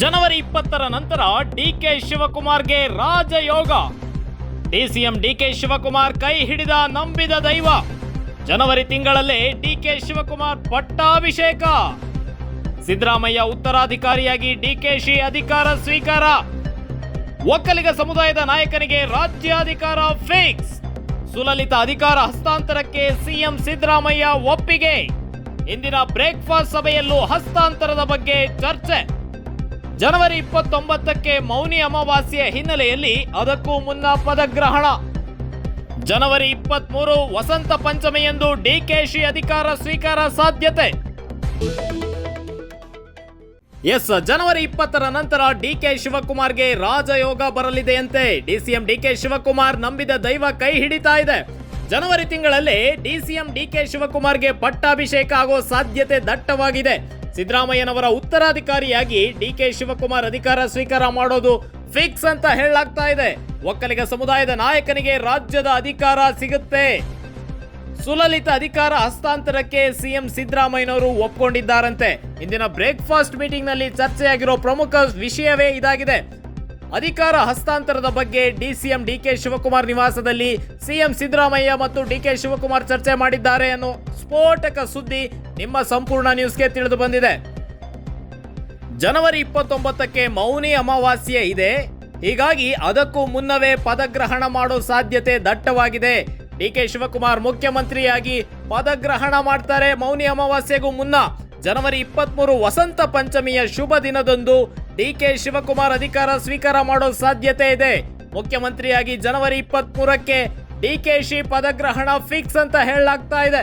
ಜನವರಿ ಇಪ್ಪತ್ತರ ನಂತರ ಡಿಕೆ ಶಿವಕುಮಾರ್ಗೆ ರಾಜಯೋಗ. ಡಿಸಿಎಂ ಡಿಕೆ ಶಿವಕುಮಾರ್ ಕೈ ಹಿಡಿದ ನಂಬಿದ ದೈವ. ಜನವರಿ ತಿಂಗಳಲ್ಲೇ ಡಿಕೆ ಶಿವಕುಮಾರ್ ಪಟ್ಟಾಭಿಷೇಕ. ಸಿದ್ದರಾಮಯ್ಯ ಉತ್ತರಾಧಿಕಾರಿಯಾಗಿ ಡಿಕೆಶಿ ಅಧಿಕಾರ ಸ್ವೀಕಾರ. ಒಕ್ಕಲಿಗ ಸಮುದಾಯದ ನಾಯಕನಿಗೆ ರಾಜ್ಯಾಧಿಕಾರ ಫಿಕ್ಸ್. ಸುಲಲಿತ ಅಧಿಕಾರ ಹಸ್ತಾಂತರಕ್ಕೆ ಸಿಎಂ ಸಿದ್ದರಾಮಯ್ಯ ಒಪ್ಪಿಗೆ. ಇಂದಿನ ಬ್ರೇಕ್ಫಾಸ್ಟ್ ಸಭೆಯಲ್ಲೂ ಹಸ್ತಾಂತರದ ಬಗ್ಗೆ ಚರ್ಚೆ. ಜನವರಿ ಇಪ್ಪತ್ತೊಂಬತ್ತಕ್ಕೆ ಮೌನಿ ಅಮಾವಾಸ್ಯೆಯ ಹಿನ್ನೆಲೆಯಲ್ಲಿ ಅದಕ್ಕೂ ಮುನ್ನ ಪದಗ್ರಹಣ. ಜನವರಿ ಇಪ್ಪತ್ಮೂರು ವಸಂತ ಪಂಚಮಿಯಂದು ಡಿಕೆಶಿ ಅಧಿಕಾರ ಸ್ವೀಕಾರ ಸಾಧ್ಯತೆ. ಎಸ್, ಜನವರಿ ಇಪ್ಪತ್ತರ ನಂತರ ಡಿಕೆ ಶಿವಕುಮಾರ್ಗೆ ರಾಜಯೋಗ ಬರಲಿದೆಯಂತೆ. ಡಿಸಿಎಂ ಡಿಕೆ ಶಿವಕುಮಾರ್ ನಂಬಿದ ದೈವ ಕೈ ಹಿಡಿತಾ ಇದೆ. ಜನವರಿ ತಿಂಗಳಲ್ಲಿ ಡಿಸಿಎಂ ಡಿಕೆ ಶಿವಕುಮಾರ್ಗೆ ಪಟ್ಟಾಭಿಷೇಕ ಆಗೋ ಸಾಧ್ಯತೆ ದಟ್ಟವಾಗಿದೆ. ಸಿದ್ದರಾಮಯ್ಯನವರ ಉತ್ತರಾಧಿಕಾರಿಯಾಗಿ ಡಿ ಕೆ ಶಿವಕುಮಾರ್ ಅಧಿಕಾರ ಸ್ವೀಕಾರ ಮಾಡೋದು ಫಿಕ್ಸ್ ಅಂತ ಹೇಳಲಾಗ್ತಾ ಇದೆ. ಒಕ್ಕಲಿಗ ಸಮುದಾಯದ ನಾಯಕನಿಗೆ ರಾಜ್ಯದ ಅಧಿಕಾರ ಸಿಗುತ್ತೆ. ಸುಲಲಿತ ಅಧಿಕಾರ ಹಸ್ತಾಂತರಕ್ಕೆ ಸಿಎಂ ಸಿದ್ದರಾಮಯ್ಯನವರು ಒಪ್ಕೊಂಡಿದ್ದಾರಂತೆ. ಇಂದಿನ ಬ್ರೇಕ್ಫಾಸ್ಟ್ ಮೀಟಿಂಗ್ನಲ್ಲಿ ಚರ್ಚೆಯಾಗಿರೋ ಪ್ರಮುಖ ವಿಷಯವೇ ಇದಾಗಿದೆ. ಅಧಿಕಾರ ಹಸ್ತಾಂತರದ ಬಗ್ಗೆ ಡಿಸಿಎಂ ಡಿಕೆ ಶಿವಕುಮಾರ್ ನಿವಾಸದಲ್ಲಿ ಸಿಎಂ ಸಿದ್ದರಾಮಯ್ಯ ಮತ್ತು ಡಿ ಕೆ ಶಿವಕುಮಾರ್ ಚರ್ಚೆ ಮಾಡಿದ್ದಾರೆ ಅನ್ನೋ ಸ್ಫೋಟಕ ಸುದ್ದಿ ನಿಮ್ಮ ಸಂಪೂರ್ಣ ನ್ಯೂಸ್ಗೆ ತಿಳಿದು ಬಂದಿದೆ. ಜನವರಿ ಇಪ್ಪತ್ತೊಂಬತ್ತಕ್ಕೆ ಮೌನಿ ಅಮಾವಾಸ್ಯೆ ಇದೆ. ಹೀಗಾಗಿ ಅದಕ್ಕೂ ಮುನ್ನವೇ ಪದಗ್ರಹಣ ಮಾಡೋ ಸಾಧ್ಯತೆ ದಟ್ಟವಾಗಿದೆ. ಡಿ ಕೆ ಶಿವಕುಮಾರ್ ಮುಖ್ಯಮಂತ್ರಿಯಾಗಿ ಪದಗ್ರಹಣ ಮಾಡ್ತಾರೆ ಮೌನಿ ಅಮಾವಾಸ್ಯೆಗೂ ಮುನ್ನ. ಜನವರಿ ಇಪ್ಪತ್ಮೂರು ವಸಂತ ಪಂಚಮಿಯ ಶುಭ ದಿನದಂದು ಡಿಕೆ ಶಿವಕುಮಾರ್ ಅಧಿಕಾರ ಸ್ವೀಕಾರ ಮಾಡೋ ಸಾಧ್ಯತೆ ಇದೆ. ಮುಖ್ಯಮಂತ್ರಿಯಾಗಿ ಜನವರಿ ಇಪ್ಪತ್ಮೂರಕ್ಕೆ ಡಿಕೆಶಿ ಪದಗ್ರಹಣ ಫಿಕ್ಸ್ ಅಂತ ಹೇಳಲಾಗ್ತಾ ಇದೆ.